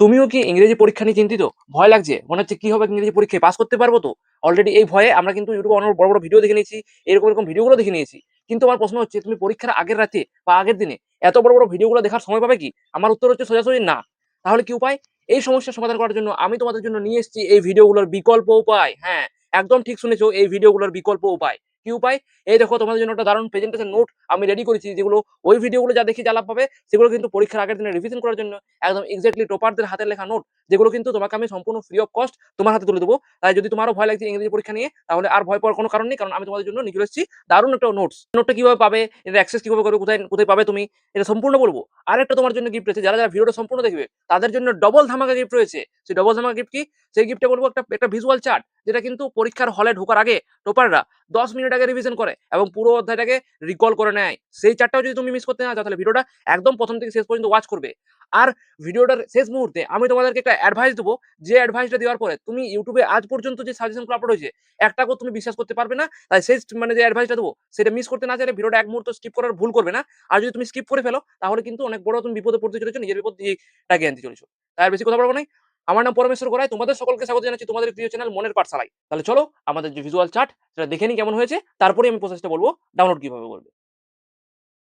তুমিও কি ইংরেজি পরীক্ষা নিয়ে চিন্তিত? ভয় লাগছে? মনে হচ্ছে কি হবে ইংরেজি পরীক্ষায়? পাস করতে পারব তো? অলরেডি এই ভয়ে আমরা কিন্তু ইউটিউবে অনেক বড় বড় ভিডিও দেখে নিয়েছি, এরকম এরকম ভিডিওগুলো দেখে নিয়েছি। কিন্তু আমার প্রশ্ন হচ্ছে, তুমি পরীক্ষার আগের রাতে বা আগের দিনে এত বড় বড় ভিডিওগুলো দেখার সময় পাবে কি? আমার উত্তর হচ্ছে সোজাসুজি না। তাহলে কি উপায়? এই সমস্যার সমাধান করার জন্য আমি তোমাদের জন্য নিয়ে এসেছি এই ভিডিওগুলোর বিকল্প উপায়। হ্যাঁ একদম ঠিক শুনেছো, এই ভিডিওগুলোর বিকল্প উপায়। কি উপায় এই দেখো, তোমাদের জন্য একটা দারুণ প্রেজেন্টেশন নোট আমি রেডি করেছি, যেগুলো ওই ভিডিওগুলো যা দেখে যা লাভ পাবে, সেগুলো কিন্তু পরীক্ষার আগের দিনে রিভিশন করার জন্য একদম এক্স্যাক্টলি টপারদের হাতে লেখা নোট যেগুলো কিন্তু তোমাকে আমি সম্পূর্ণ ফ্রি অফ কস্ট তোমার হাতে তুলে দেবো। তাই যদি তোমারও ভয় লাগছে ইংরেজি পরীক্ষা নিয়ে, তাহলে আর ভয় পাওয়ার কোনো কারণ নেই, কারণ আমি তোমাদের জন্য নিয়ে এসেছি দারুণ একটা নোটস নোটটা কীভাবে পাবে এটা অ্যাক্সেস কীভাবে করবে, কোথায় কোথায় পাবে তুমি, এটা সম্পূর্ণ বলব। আর একটা তোমার জন্য গিফট রয়েছে, যারা যারা ভিডিওটা সম্পূর্ণ দেখবে, তাদের জন্য ডবল ধামাকা গিফট রয়েছে। সেই ডবল ধামাকা গিফট কি? সেই গিফটটা বলব একটা একটা ভিজুয়াল চার্ট যেটা কিন্তু পরীক্ষার হলে ঢোকার আগে টোপাররা দশ মিনিট আগে রিভিশন করে এবং পুরো অধ্যায়টাকে রিকল করে নেয়। সেই চারটাও যদি তুমি মিস করতে না চাও, তাহলে ভিডিওটা একদম প্রথম থেকে শেষ পর্যন্ত ওয়াচ করবে। আর ভিডিওটার শেষ মুহূর্তে আমি তোমাদেরকে একটা অ্যাডভাইস দেবো। যে অ্যাডভাইসটা দেওয়ার পরে তুমি ইউটিউবে আজ পর্যন্ত যে সাজেশনগুলো আপলোড হয়েছে একটাকেও তুমি বিশ্বাস করতে পারবে না। তাই শেষ মানে যে অ্যাডভাইসটা দেবো, সেটা মিস করতে না চাইলে ভিডিওটা এক মুহূর্ত স্কিপ করার ভুল করবে না। আর যদি তুমি স্কিপ করে ফেলো, তাহলে কিন্তু অনেক বড় তুমি বিপদে পড়তে চলেছো, নিজের বিপদ দিয়ে টাকে আনতে চলেছো। তাই আর বেশি কথা বলব নাই আমার নাম পরমেশ্বর গড়াই, তোমাদের সকলকে স্বাগত জানাচ্ছি তোমাদের প্রিয় চ্যানেল মনের পাঠশালায়। তাহলে চলো, আমাদের যে ভিজুয়াল চার্ট সেটা দেখে নিই কেমন হয়েছে, তারপরে আমি প্রসেসটা বলব ডাউনলোড কীভাবে করবে।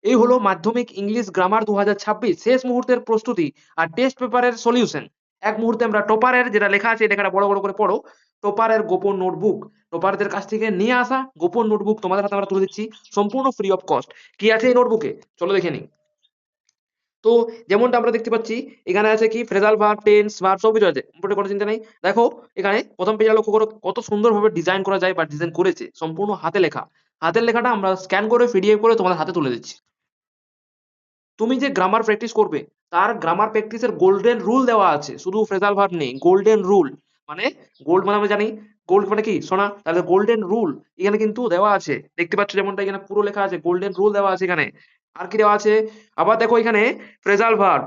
এই হলো মাধ্যমিক ইংলিশ গ্রামার দু হাজার ছাব্বিশ, শেষ মুহূর্তের প্রস্তুতি আর টেস্ট পেপারের সলিউশন এক মুহূর্তে আমরা টোপারের যেটা লেখা আছে লেখাটা বড় বড় করে পড়ো টপারের গোপন নোটবুক টপারদের কাছ থেকে নিয়ে আসা গোপন নোটবুক তোমাদের হাতে আমরা তুলে দিচ্ছি, সম্পূর্ণ ফ্রি অফ কস্ট কি আছে এই নোটবুকে চলো দেখে নিই। তো যেমনটা আমরা দেখতে পাচ্ছি, এখানে আছে কি, ফ্রেজাল ভার্ব টেন্স ভার্ব সব কিছু আছে মোটামুটি কোনো চিন্তা নেই। দেখো, এখানে প্রথম পেজে লক্ষ্য করো, কত সুন্দরভাবে ডিজাইন করা যায় বা ডিজাইন করেছে, সম্পূর্ণ হাতে লেখা। হাতের লেখাটা আমরা স্ক্যান করে পিডিএফ করে তোমাদের হাতে তুলে দিচ্ছি। তুমি যে গ্রামার প্র্যাকটিস করবে, তার গ্রামার প্র্যাকটিসের গোল্ডেন রুল দেওয়া আছে, শুধু ফ্রেজাল ভার্ব নেই গোল্ডেন রুল মানে গোল্ড মানে আমরা জানি গোল্ড মানে কি? সোনা, তাহলে গোল্ডেন রুল এখানে কিন্তু দেওয়া আছে। দেখতে পাচ্ছ যেমনটা এখানে পুরো লেখা আছে গোল্ডেন রুল দেওয়া আছে এখানে। আর কি দেওয়া আছে? আবার দেখো এখানে ফ্রেজাল ভার্ব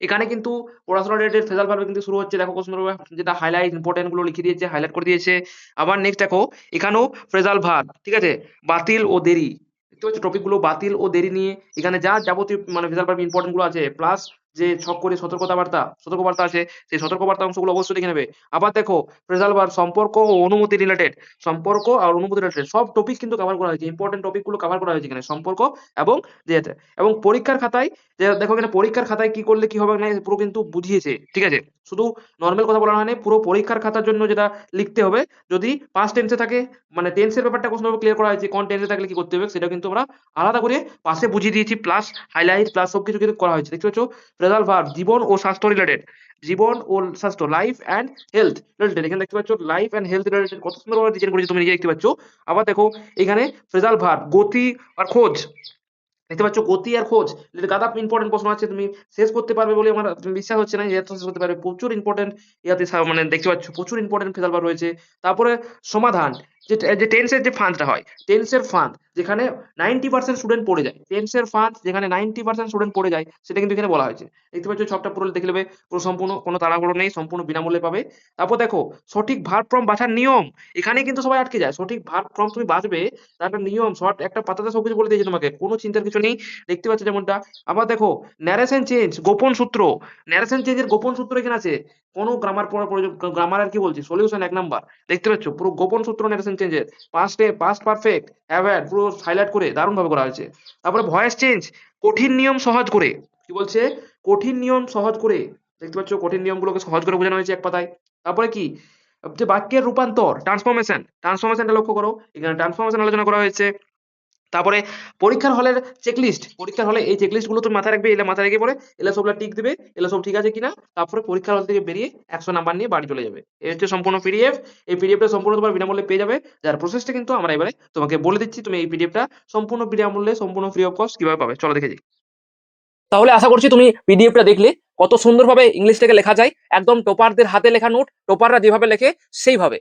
এখানে কিন্তু পড়াশোনা রিলেটেড ফ্রেজাল ভার্ব কিন্তু শুরু হচ্ছে। দেখো সুন্দরভাবে যেটা হাইলাইট ইম্পর্টেন্টগুলো লিখে দিয়েছে হাইলাইট করে দিয়েছে। আবার নেক্সট দেখো, এখানেও ফ্রেজাল ভার্ব ঠিক আছে? বাতিল ও দেরি। দেখতে পাচ্ছ টপিকগুলো বাতিল ও দেরি নিয়ে এখানে যা যাবতীয় মানে ফ্রেজাল ভার্ব ইম্পর্টেন্টগুলো আছে প্লাস যে ছক করে সতর্কতা বার্তা সতর্ক বার্তা আছে, সেই সতর্ক বার্তা অংশগুলো অবশ্যই লিখে নেবে। আবার দেখো, ফ্রেজাল ভার্ব সম্পর্ক ও অনুমতি রিলেটেড সম্পর্ক আর অনুমতি রিলেটেড সব টপিক কিন্তু কভার করা হয়েছে ইম্পর্টেন্ট টপিকগুলো কভার করা হয়েছে এখানে, সম্পর্ক এবং যেতে এবং পরীক্ষার খাতায়, যে দেখো এখানে পরীক্ষার খাতায় কি করলে কি হবে না পুরো কিন্তু বুঝিয়েছে, ঠিক আছে? শুধু নর্মাল কথা বলা হয়নি, পুরো পরীক্ষার খাতার জন্য যেটা লিখতে হবে, যদি পাঁচ টেন্সে থাকে মানে টেন্সের ব্যাপারটা কোনোভাবে ক্লিয়ার করা হয়েছে, কোন টেন্সে থাকলে কি করতে হবে, সেটা কিন্তু আমরা আলাদা করে পাশে বুঝিয়ে দিয়েছি প্লাস হাইলাইট প্লাস সবকিছু কিন্তু করা হয়েছে, দেখতে পাচ্ছ? ফ্রেজাল ভার্ব জীবন ও স্বাস্থ্য রিলেটেড জীবন ও স্বাস্থ্য লাইফ অ্যান্ড হেলথ রিলেটেড এখানে দেখতে পাচ্ছ লাইফ অ্যান্ড হেলথ রিলেটেড কত সুন্দরভাবে ডিজাইন করেছে, তুমি নিজে দেখতে পাচ্ছ। আবার দেখো, এখানে ফ্রেজাল ভার্ব গতি আর খোঁজ। দেখতে পাচ্ছ গতি আর খোঁজ। গাদা ইম্পর্টেন্ট প্রশ্ন আছে, তুমি শেষ করতে পারবে বলে আমার বিশ্বাস হচ্ছে না এত শেষ করতে পারবে। প্রচুর ইম্পর্টেন্ট ইয়াতে মানে দেখতে পাচ্ছ, প্রচুর ইম্পর্টেন্ট ফেজাল বার রয়েছে। তারপরে সমাধান, যে টেন্সের যে ফান্ডটা হয় টেন্সের ফান্ড যেখানে নাইনটি পার্সেন্ট স্টুডেন্ট পড়ে যায়। টেন্সের ফান্ড যেখানে নাইনটি পার্সেন্ট স্টুডেন্ট পড়ে যায়, সেটা কিন্তু এখানে বলা হয়েছে। দেখতে পাচ্ছ সবটা পুরো দেখে নেবে পুরো সম্পূর্ণ, কোনো তাড়াহুড়ো নেই, সম্পূর্ণ বিনামূল্যে পাবে। তারপর দেখো, সঠিক ভার ফর্ম বাছার নিয়ম। এখানে কিন্তু সবাই আটকে যায়। সঠিক ভার ফর্ম তুমি বাঁচবে তার একটা নিয়ম, শর্ট, একটা পাতাতে সবকিছু বলে দিয়েছে তোমাকে। কোনো চিন্তার কিছু নেই। দেখতে পাচ্ছ যেমনটা। আবার দেখো ন্যারেশন চেঞ্জ গোপন সূত্র। ন্যারেশন চেঞ্জের গোপন সূত্র এখানে আছে। কোনো গ্রামার প্রয়োজন গ্রামার আর কি বলছি? সলিউশন এক নাম্বার দেখতে পাচ্ছ? পুরো গোপন সূত্র ন্যারেশন চেঞ্জের পাস্টে পাস্ট পারফেক্ট হ্যাভ হ্যাড পুরো হাইলাইট করে দারুণ ভাবে করা হয়েছে। তারপরে ভয়েস চেঞ্জ কঠিন নিয়ম সহজ করে। কি বলছে? কঠিন নিয়ম সহজ করে। দেখতে পাচ্ছ? কঠিন নিয়মগুলোকে সহজ করে বোঝানো হয়েছে এক পাতায়। তারপরে কি? যে বাক্যের রূপান্তর ট্রান্সফরমেশন ট্রান্সফরমেশনটা লক্ষ্য করো। এখানে ট্রান্সফরমেশন আলোচনা করা হয়েছে। তারপরে পরীক্ষার হলের চেকলিস্ট পরীক্ষার হলে এই চেকলিস্টগুলো তুমি মাথায় রাখবে, এলে মাথায় রেখে পরে এলে সবগুলো টিক দিবে, এলে সব ঠিক আছে কিনা, তারপরে পরীক্ষার হল থেকে বেরিয়ে একশো নাম্বার নিয়ে বাড়ি চলে যাবে। এই হচ্ছে সম্পূর্ণ পিডিএফ এই পিডিএফটা সম্পূর্ণ তোমার বিনামূল্যে পেয়ে যাবে। যার প্রসেসটা কিন্তু আমরা এবারে তোমাকে বলে দিচ্ছি, তুমি এই পিডিএফটা সম্পূর্ণ বিনামূল্যে, সম্পূর্ণ ফ্রি অফ কস্ট কীভাবে পাবে? চলো দেখে যাই। তাহলে আশা করছি তুমি পিডিএফটা দেখলে, কত সুন্দরভাবে ইংলিশটাকে লেখা যায়, একদম টপারদের হাতে লেখা নোট টপাররা যেভাবে লেখে, সেইভাবে।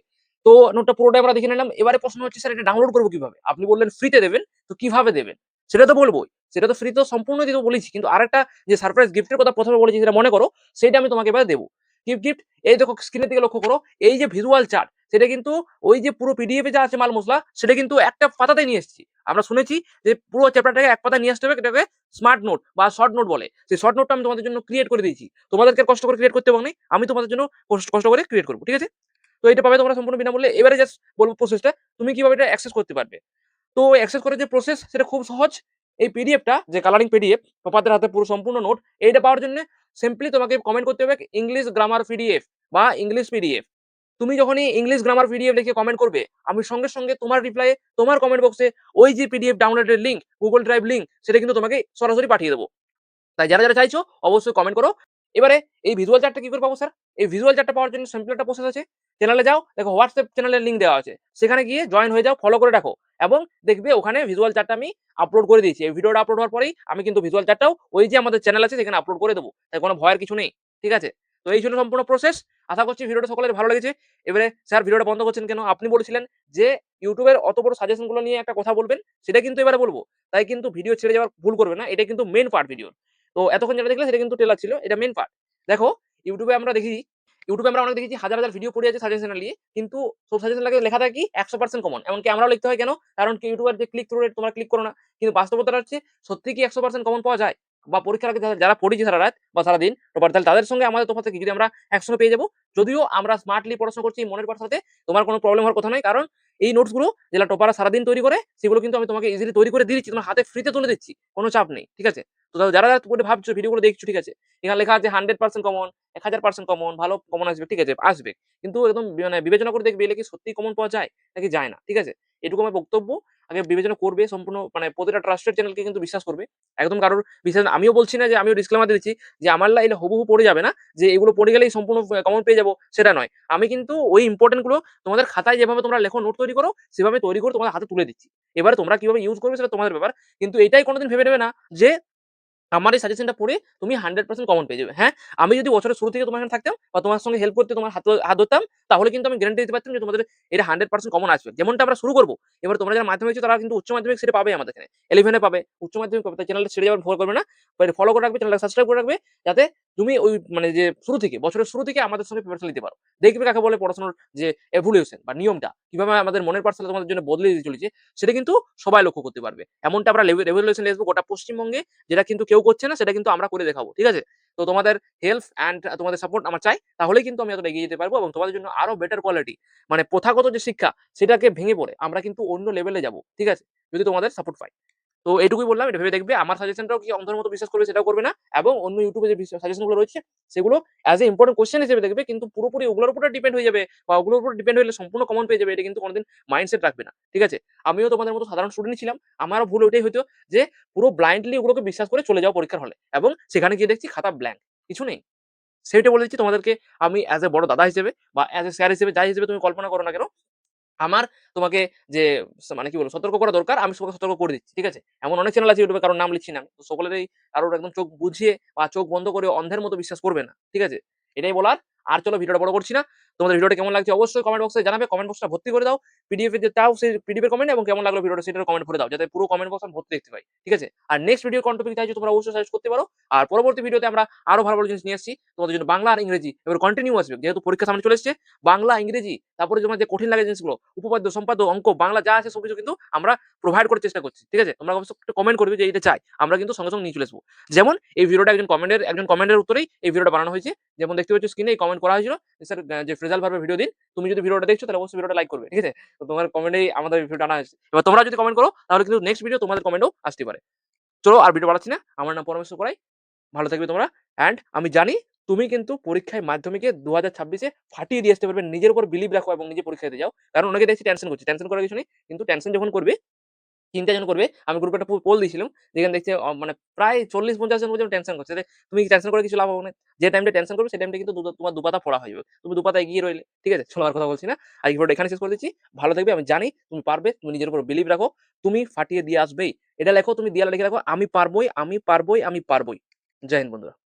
তো নোটটা পুরোটাই আমরা দেখে নিলাম। এবারে প্রশ্ন হচ্ছে, স্যার, এটা ডাউনলোড করব কীভাবে? আপনি বললেন ফ্রিতে দেবেন। তো কীভাবে দেবেন? সেটা তো বলবোই। সেটা তো ফ্রি তো সম্পূর্ণ দিতে বলেছি। কিন্তু আরেকটা যে সারপ্রাইজ গিফটের কথা প্রথমে বলেছি, সেটা মনে করো, সেটা আমি তোমাকে এবারে দেবো। গিফট গিফট এই দেখো স্ক্রিনের দিকে লক্ষ্য করো। এই যে ভিজুয়াল চার্ট সেটা কিন্তু ওই যে পুরো পিডিএফ যা আছে মাল মশলা, সেটা কিন্তু একটা পাতাতে নিয়ে এসেছি। আমরা শুনেছি যে পুরো চ্যাপ্টারটাকে এক পাতা নিয়ে আসতে হবে, এটাকে স্মার্ট নোট বা শর্ট নোট বলে। সেই শর্ট নোটটা আমি তোমাদের জন্য ক্রিয়েট করে দিয়েছি। তোমাদেরকে কষ্ট করে ক্রিয়েট করতে না আমি তোমাদের জন্য কষ্ট করে ক্রিয়েট করব, ঠিক আছে? তো এটা পাবে তোমরা সম্পূর্ণ বিনামূল্যে। এবারে জাস্ট বলব প্রসেসটা তুমি কীভাবে এটা অ্যাক্সেস করতে পারবে? তো অ্যাক্সেস করার যে প্রসেস সেটা খুব সহজ। এই পিডিএফটা যে কালারিং পিডিএফ তোমাদের হাতে পুরো সম্পূর্ণ নোট এইটা পাওয়ার জন্য সিম্পলি তোমাকে কমেন্ট করতে হবে ইংলিশ গ্রামার পিডিএফ বা ইংলিশ পিডিএফ তুমি যখনই ইংলিশ গ্রামার পিডিএফ লিখে কমেন্ট করবে, আমি সঙ্গে সঙ্গে তোমার রিপ্লাইয়ে তোমার কমেন্ট বক্সে ওই যে পিডিএফ ডাউনলোডের লিঙ্ক গুগল ড্রাইভ লিঙ্ক সেটা কিন্তু তোমাকে সরাসরি পাঠিয়ে দেবো। তাই যারা যারা চাইছো, অবশ্যই কমেন্ট করো। এবারে এই ভিজুয়াল চার্টটা কি করে পাবো স্যার এই ভিজুয়াল চার্টটা পাওয়ার জন্য সিম্পল একটা প্রসেস আছে। চ্যানেলে যাও, দেখো হোয়াটসঅ্যাপ চ্যানেলের লিঙ্ক দেওয়া আছে। সেখানে গিয়ে জয়েন হয়ে যাও ফলো করে রাখো এবং দেখবে ওখানে ভিজুয়াল চার্টটা আমি আপলোড করে দিয়েছি। এই ভিডিওটা আপলোড হওয়ার পরেই আমি কিন্তু ভিজুয়াল চার্টটাও ওই যে আমাদের চ্যানেল আছে সেখানে আপলোড করে দেবো। তাই কোনো ভয়ের কিছু নেই, ঠিক আছে? তো এই ছিল সম্পূর্ণ প্রসেস আশা করছি ভিডিওটা সকলের ভালো লেগেছে। এবারে স্যার ভিডিওটা বন্ধ করছেন কেন? আপনি বলেছিলেন যে ইউটিউবের অত বড় সাজেশনগুলো নিয়ে একটা কথা বলবেন, সেটা কিন্তু এবারে বলব। তাই কিন্তু ভিডিও ছেড়ে যাওয়ার ভুল করবে না। এটা কিন্তু মেন পার্ট ভিডিওর তো এতক্ষণ যেটা দেখলে সেটা কিন্তু টেলার ছিল, এটা মেন পার্ট দেখো ইউটিউবে আমরা দেখি ইউটিউবে আমরা অনেক দেখেছি, হাজার হাজার ভিডিও পড়ে আছে সাজেশন নিয়ে কিন্তু সব সাজেশন লাগে লেখা থাকে একশো পার্সেন্ট কমন এমনকি আমরাও লিখতে হয় কেন? কারণ কি ইউটিউবের যে ক্লিক থ্রু রেট তোমরা ক্লিক করো না। কিন্তু বাস্তবতা হচ্ছে, সত্যি কি একশো পার্সেন্ট কমন পাওয়া যায়? বা পরীক্ষার আগে যারা- পড়েছি সারা রাত বা সারাদিন টপার তাহলে তাদের সঙ্গে আমাদের তফাৎ কি যদি আমরা একসঙ্গে পেয়ে যাব, যদিও আমরা স্মার্টলি পড়াশোনা করছি মনের পার সাথে, তোমার কোনো প্রবলেম হওয়ার কথা নয় কারণ এই নোটসগুলো যেটা টপাররা সারাদিন তৈরি করে, সেগুলো কিন্তু আমি তোমাকে ইজিলি তৈরি করে দিয়ে দিচ্ছি তোমার হাতে ফ্রিতে তুলে দিচ্ছি, কোনো চাপ নেই, ঠিক আছে? তো যারা যারা তুমি ভাবছ, ভিডিওগুলো দেখছ, ঠিক আছে? এখানে লেখা আছে হান্ড্রেড পার্সেন্ট কমন এক হাজার পার্সেন্ট কমন ভালো কমন আসবে, ঠিক আছে, আসবে। কিন্তু একদম মানে বিবেচনা করে দেখবে, এলে কি সত্যি কমন পাওয়া যায়, নাকি যায় না, ঠিক আছে? এটুকু আমার বক্তব্য। আগে বিবেচনা করবে সম্পূর্ণ মানে প্রতিটা ট্রাস্টেড চ্যানেলকে কিন্তু বিশ্বাস করবে। একদম কারোর বিশ্বাস আমিও বলছি না যে আমিও ডিসক্লেমার দিচ্ছি যে আমার লাইলে হুবহু পড়ে যাবে না, যে এগুলো পড়ে গেলেই সম্পূর্ণ কমন পেয়ে যাব, সেটা নয়। আমি কিন্তু ওই ইম্পর্টেন্টগুলো তোমাদের খাতায় যেভাবে তোমরা লেখো নোট তৈরি করো, সেভাবে তৈরি করে তোমাদের হাতে তুলে দিচ্ছি। এবারে তোমরা কীভাবে ইউজ করবে সেটা তোমাদের ব্যাপার। কিন্তু এটাই কোনোদিন ভেবে নেবে না যে আমার এই সাজেশনটা পড়ে তুমি হান্ড্রেড পার্সেন্ট কমন পেয়ে যাবে। হ্যাঁ আমি যদি বছরের শুরু থেকে তোমার এখানে থাকতাম বা তোমার সঙ্গে হেল্প করতে তোমার হাত হাত ধরতাম, তাহলে কিন্তু আমি গ্যারান্টি দিতে পারতাম যে তোমাদের এটা হান্ড্রেড পার্সেন্ট কমন আসবে। যেমনটা আমরা শুরু করব, এবার তোমরা যারা মাধ্যমিক তারা কিন্তু উচ্চ মাধ্যমিক সেটা পাবে আমাদের এখানে। ইলেভেনে পাবে, উচ্চ মাধ্যমিক পাবে চ্যানেলটা ছেড়ে যাবে ফলো করবে না। ফলো করে রাখবে চ্যানেলটা সাবস্ক্রাইব করে রাখবে, যাতে তুমি ওই মানে যে শুরু থেকে, বছরের শুরু থেকে আমাদের সঙ্গে প্রিপারেশন নিতে পারো। দেখবে কাকে বলে পড়াশোনার যে এভলিউশন বা নিয়মটা, কীভাবে আমাদের মনের পার্সেল তোমাদের জন্য বদলে দিতে চলেছে, সেটা কিন্তু সবাই লক্ষ্য করতে পারবে। এমনটা আমরা রেভলিউশন আসব গোটা পশ্চিমবঙ্গে, যেটা কিন্তু কেউ করছে না, সেটা কিন্তু আমরা করে দেখাবো, ঠিক আছে? তো তোমাদের হেল্প অ্যান্ড তোমাদের সাপোর্ট আমার চাই, তাহলেই কিন্তু আমি এতটা এগিয়ে যেতে পারব এবং তোমাদের জন্য আরও বেটার কোয়ালিটি মানে প্রথাগত যে শিক্ষা, সেটাকে ভেঙে পড়ে, আমরা কিন্তু অন্য লেভেলে যাব, ঠিক আছে? যদি তোমাদের সাপোর্ট পাই। তো এইটুকুই বললাম, এটা ভেবে দেখবে, আমার সাজেশনটাও কি অন্ধের মতো বিশ্বাস করবে সেটাও করবে না, এবং অন্য ইউটিউবে যে সাজেশনগুলো রয়েছে, সেগুলো অ্যাজ এ ইম্পর্টেন্ট কোশ্চেন হিসেবে দেখবে, কিন্তু পুরোপুরি ওগুলোর উপরে ডিপেন্ড হয়ে যাবে, বা ওগুলোর উপর ডিপেন্ড হলে সম্পূর্ণ কমন পেয়ে যাবে, এটা কিন্তু কোনোদিন মাইন্ডসেট রাখবে না, ঠিক আছে? আমিও তোমাদের মতো সাধারণ স্টুডেন্ট ছিলাম আমারও ভুল ওইটাই হতো যে, পুরো ব্লাইন্ডলি ওগুলোকে বিশ্বাস করে চলে যাও পরীক্ষার হলে, এবং সেখানে গিয়ে দেখছি খাতা ব্ল্যাঙ্ক কিছু নেই। সেইটা বলে দিচ্ছি তোমাদেরকে, আমি অ্যাজ এ বড় দাদা হিসেবে, বা অ্যাজ এ স্যার হিসেবে যাই হিসেবে তুমি কল্পনা করো না কেন আমার তোমাকে যে মানে কি বলব, সতর্ক করা দরকার, আমি সবাই সতর্ক করে দিচ্ছি। ঠিক আছে? এমন অনেক চ্যানেল আছে ইউটিউবে কারোর নাম লিখছি না। তো সকলেরই কারোর একদম চোখ বুঝিয়ে বা চোখ বন্ধ করে অন্ধের মতো বিশ্বাস করবে না। ঠিক আছে? এটাই বলার। আর চলো ভিডিওটা বড় করছি না। তোমাদের ভিডিওটা কেমন লাগছে অবশ্যই কমেন্ট বক্সে জানাবে। কমেন্ট বক্সটা ভর্তি করে দাও। পিডিএফ যে চাও সেই পিডিএফের কমেন্ট এবং কেমন লাগল ভিডিওটা সেটার কমেন্ট করে দাও। যাতে পুরো কমেন্ট বক্স ভর্তি দেখতে পাই। ঠিক আছে? আর নেক্সট ভিডিও কোন টপিক চাইছো তোমরা অবশ্যই সাজেস্ট করতে পারো। আর পরবর্তী ভিডিওতে আমরা আরও ভালো, ভালো জিনিস নিয়ে আসছি। তোমাদের জন্য বাংলা আর ইংরেজি এবার কন্টিনিউ আসবে। যেহেতু পরীক্ষা সামনে চলে এসছে। বাংলা, ইংরেজি তারপরে তোমার যে কঠিন লাগে জিনিসগুলো উপপাদ্য, সম্পাদ্য, অঙ্ক, বাংলা যা আছে সবকিছু কিন্তু আমরা প্রোভাইড করার চেষ্টা করছি। ঠিক আছে? তোমরা অবশ্যই কমেন্ট করবে যে এটা চাই। আমরা কিন্তু সঙ্গে, সঙ্গে নিয়ে চলে আসব। যেমন এই ভিডিওটা একজন কমেন্টের একজন কমেন্টের উত্তরেই এই ভিডিওটা বানানো হয়েছে। যেমন দেখতে পাচ্ছ স্ক্রিনে এই কমেন্ট করা হয়েছিল স্যার যে ফ্রেজাল ভার্বের ভিডিও দিন। তুমি যদি ভিডিওটা দেখছ তাহলে অবশ্যই ভিডিওটা লাইক করবে। ঠিক আছে? তো তোমার কমেন্টেই আমাদের ভিডিওটা আনা হয়েছে। এবার তোমরা যদি কমেন্ট করো তাহলে কিন্তু নেক্সট ভিডিও তোমাদের কমেন্টও আসতে পারে। চলো আর ভিডিও বাড়াচ্ছি না। আমার নাম পরমেশ্বর করাই। ভালো থাকবে তোমরা। অ্যান্ড আমি জানি তুমি কিন্তু পরীক্ষায় মাধ্যমিকে দু হাজার ছাব্বিশে ফাটিয়ে দিয়ে আসতে পারবে। নিজের উপর বিলিভ রাখো এবং নিজে পরীক্ষা দিতে যাও। কারণ অনেকে দেখছি টেনশন করছে। টেনশন করার কিছু নেই। কিন্তু টেনশন যখন করবে, চিন্তা যখন করবে, আমি গ্রুপে একটা পোল দিয়েছিলাম। যেখানে দেখছি মানে প্রায় ৪০-৫০ জন পর্যন্ত টেনশন করছে। তুমি টেনশন করে কিছু লাভ হবে না। যে টাইমটা টেনশন করবে সেই টাইমটা কিন্তু তোমার দুপাতা ফোড়া হয়ে যাবে। তুমি দুপাতা এগিয়ে রইলে। ঠিক আছে? শোনার কথা বলছি না। আর ভিডিওটা এখানে শেষ করে দিচ্ছি। ভালো থাকবে। আমি জানি তুমি পারবে। তুমি নিজের উপর বিলিভ রাখো। তুমি ফাটিয়ে দিয়ে আসবেই। এটা লেখো তুমি দেয়ালে লিখে রাখো আমি পারবই, আমি পারবই, আমি পারবই। জয় হিন্দ বন্ধুরা।